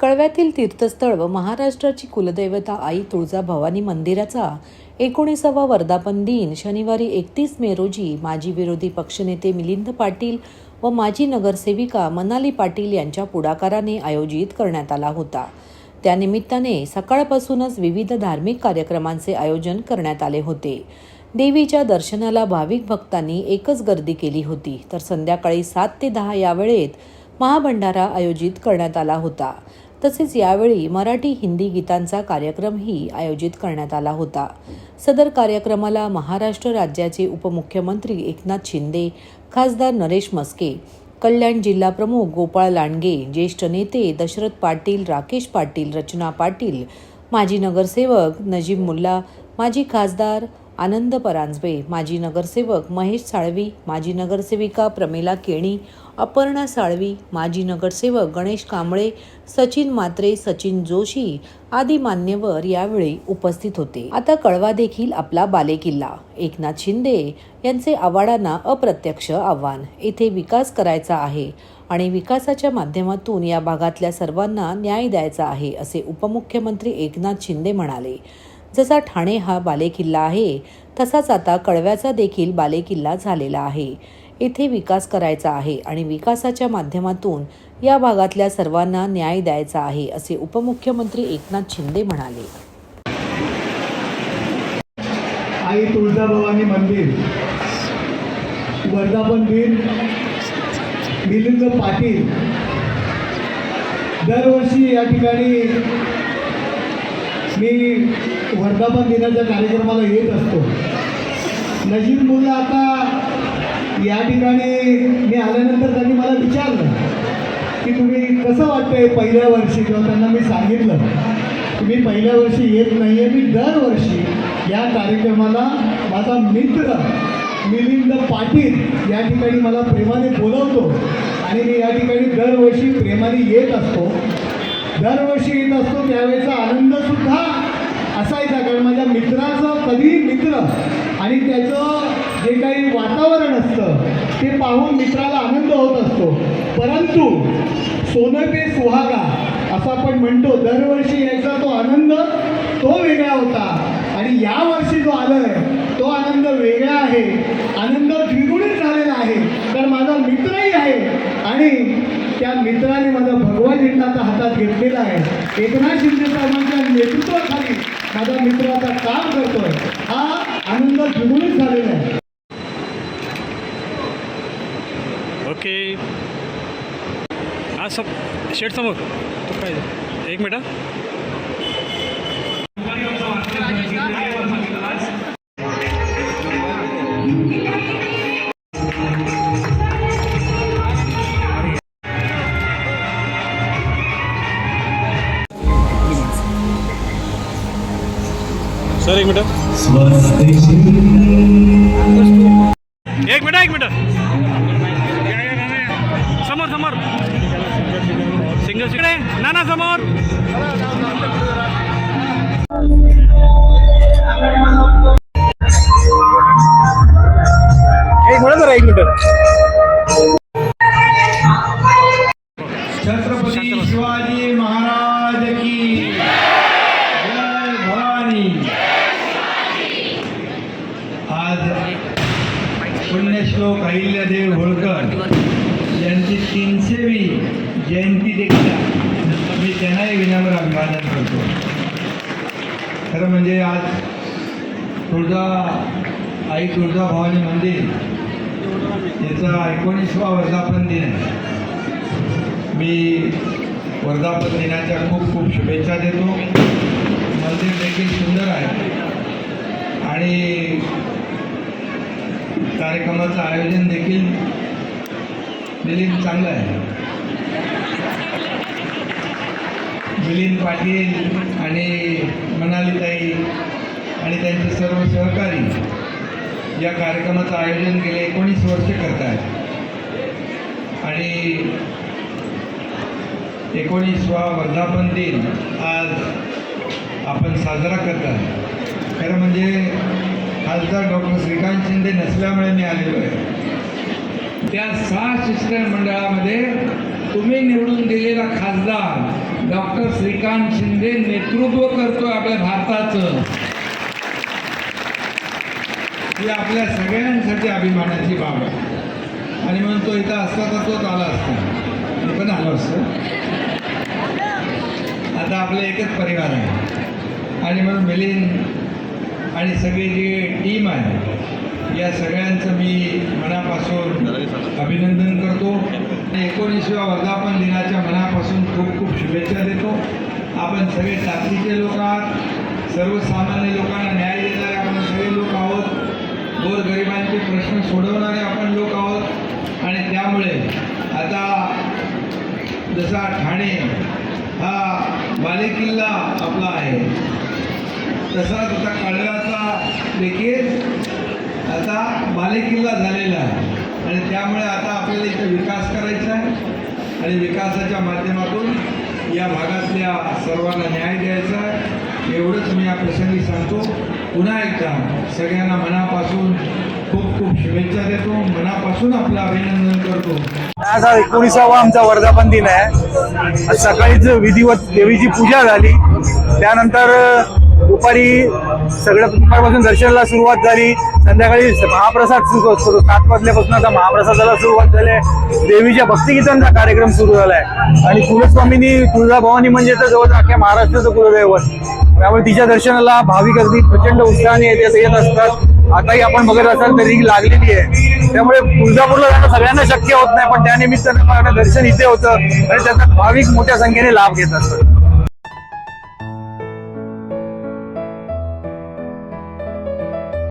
कळव्यातील तीर्थस्थळ व महाराष्ट्राची कुलदैवता आई तुळजाभवानी मंदिराचा एकोणीसावा वर्धापन दिन शनिवारी एकतीस मे रोजी माजी विरोधी पक्षनेते मिलिंद पाटील व माजी नगरसेविका मनाली पाटील यांच्या पुढाकाराने आयोजित करण्यात आला होता. त्यानिमित्ताने सकाळपासूनच विविध धार्मिक कार्यक्रमांचे आयोजन करण्यात आले होते. देवीच्या दर्शनाला भाविक भक्तांनी एकच गर्दी केली होती तर संध्याकाळी सात ते दहा या वेळेत महाभंडारा आयोजित करण्यात आला होता. तसेच यावेळी मराठी हिंदी गीतांचा कार्यक्रमही आयोजित करण्यात आला होता. सदर कार्यक्रमाला महाराष्ट्र राज्याचे उपमुख्यमंत्री एकनाथ शिंदे खासदार नरेश मस्के कल्याण जिल्हा प्रमुख गोपाळ लांडगे ज्येष्ठ नेते दशरथ पाटील राकेश पाटील रचना पाटील माजी नगरसेवक नजीब मुल्ला माजी खासदार आनंद परांजपे माजी नगरसेवक महेश साळवी माजी नगरसेविका प्रमेला केणी अपर्णा साळवी माजी नगरसेवक गणेश कांबळे सचिन मात्रे सचिन जोशी आदी मान्यवर यावेळी उपस्थित होते. आता कळवा देखील आपला बालेकिल्ला. एकनाथ शिंदे यांचे आवाडांना अप्रत्यक्ष आव्हान. येथे विकास करायचा आहे आणि विकासाच्या माध्यमातून या भागातल्या सर्वांना न्याय द्यायचा आहे असे उपमुख्यमंत्री एकनाथ शिंदे म्हणाले. जसा ठाणे हा बालेकिल्ला आहे तसाच आता कळव्याचा देखील बालेकिल्ला झालेला आहे. येथे विकास करायचा आहे आणि विकासाच्या माध्यमातून या भागातल्या सर्वांना न्याय द्यायचा आहे असे उपमुख्यमंत्री एकनाथ शिंदे म्हणाले. आई तुळजाभवानी मंदिर. वर्धापन दिन मिलिंद पाटील. दरवर्षी या ठिकाणी मी वर्धापन दिनाच्या कार्यक्रमाला येत असतो. नजीब मुलं आता या ठिकाणी मी आल्यानंतर त्यांनी मला विचारलं की तुम्ही कसं वाटतंय पहिल्या वर्षी? किंवा त्यांना मी सांगितलं तुम्ही मी पहिल्या वर्षी येत नाही आहे मी दरवर्षी या कार्यक्रमाला माझा मित्र मिलिंद पाटील या ठिकाणी मला प्रेमाने बोलवतो आणि मी या ठिकाणी दरवर्षी प्रेमाने येत असतो. दरवर्षी येत असतो त्यावेळेचा आनंदसुद्धा असायचा कारण माझ्या मित्राचं कधी मित्र आणि त्याचं जे काही वातावरण असतं ते पाहून मित्राला आनंद होत असतो. परंतु सोनं पे सुहागा असं आपण म्हणतो दरवर्षी यायचा तो आनंद तो वेगळा होता. आणि यावर्षी जो आलोय तो आनंद वेगळा आहे. आनंद द्विगुणित झालेला आहे. तर माझा मित्रही आहे. आणि त्या मित्राने माझा भगवा झेंडा हातात घेतलेला आहे. एकनाथ शिंदे साहेबांच्या नेतृत्वाखाली माझा मित्र आता काम करतोय हा आनंद द्विगुणित झालेला आहे. ओके. हा सब शेट समोर. तो काय एक मिनिट सर एक मिनिट. एक मिनिट एक मिनिट. समोर समोर. सिंगल सिकडे ना ना समोर. एक मिनिट जरा एक मिनिट. छत्रपती शिवाजी आज पुण्यश्लोक अहिल्यादेव होळकर यांची तीनशेवी जयंती देखील मी त्यांनाही विनम्र अभिवादन करतो. खरं म्हणजे आज तुळजा आई तुळजा भवानी मंदिर याचा एकोणीसवा वर्धापन दिन आहे. मी वर्धापन दिनाच्या खूप खूप शुभेच्छा देतो मंदिर देखील सुंदर आहे आणि कार्यक्रमाचं आयोजन देखील मिलिंद चांगलं आहे. मिलिंद पाटील आणि मनालीताई आणि त्यांचे सर्व सहकारी या कार्यक्रमाचं आयोजन गेले एकोणीस वर्ष करत आहेत आणि एकोणीसवा वर्धापन दिन आज आपण साजरा करत आहे खरं म्हणजे खासदार डॉक्टर श्रीकांत शिंदे नसल्यामुळे मी आलेलो आहे. त्या सहा शिक्षण मंडळामध्ये तुम्ही निवडून दिलेला खासदार डॉक्टर श्रीकांत शिंदे नेतृत्व करतोय आपल्या भारताचं. ही आपल्या सगळ्यांसाठी अभिमानाची बाब आहे. आणि म्हणून तो इथं असता तर तोच आला असता. मी पण आलो असतो. आता आपलं एकच परिवार आहे. आणि म्हणून मिलिंद आणि सगळी जी टीम आहे या सगळ्यांचं मी मनापासून अभिनंदन करतो. आणि एकोणीसव्या वर्धापन दिनाच्या मनापासून खूप खूप शुभेच्छा देतो. आपण सगळे साथीचे लोक आहात. सर्वसामान्य लोकांना न्याय देणारे आपण सगळे लोक आहोत. गोरगरिबांचे प्रश्न सोडवणारे आपण लोक आहोत. आणि त्यामुळे आता जसा ठाणे हा बालेकिल्ला आपला आहे तसाच आता काळव्याचा देखील आता बालेकिल्ला झालेला आहे. आणि त्यामुळे आता आपल्याला इथं विकास करायचा आहे. आणि विकासाच्या माध्यमातून या भागातल्या सर्वांना न्याय द्यायचा आहे. एवढंच मी या प्रसंगी सांगतो. पुन्हा एकदा सगळ्यांना मनापासून खूप खूप शुभेच्छा देतो. मनापासून आपलं अभिनंदन करतो. आज हा एकोणीसावा आमचा वर्धापन दिन आहे. आज सकाळीच विधिवत देवीची पूजा झाली. त्यानंतर दुपारी सगळं दुपारपासून दर्शनाला सुरुवात झाली. संध्याकाळी महाप्रसाद सुरू असतो सात वाजल्यापासून आता महाप्रसादाला सुरुवात झाली आहे. देवीच्या भक्तिगीतांचा कार्यक्रम सुरू झालाय. आणि कुलस्वामीनी तुळजाभवानी म्हणजे तर जवळ अख्ख्या महाराष्ट्राचं कुलदैवत. त्यामुळे तिच्या दर्शनाला भाविक अगदी प्रचंड उत्साहाने येत येत असतात. आताही आपण बघत असाल तरी लागलेली आहे. त्यामुळे तुळजापूरला जाणं सगळ्यांना शक्य होत नाही पण त्यानिमित्तानं दर्शन इथे होतं आणि त्याचा भाविक मोठ्या संख्येने लाभ घेत असतात.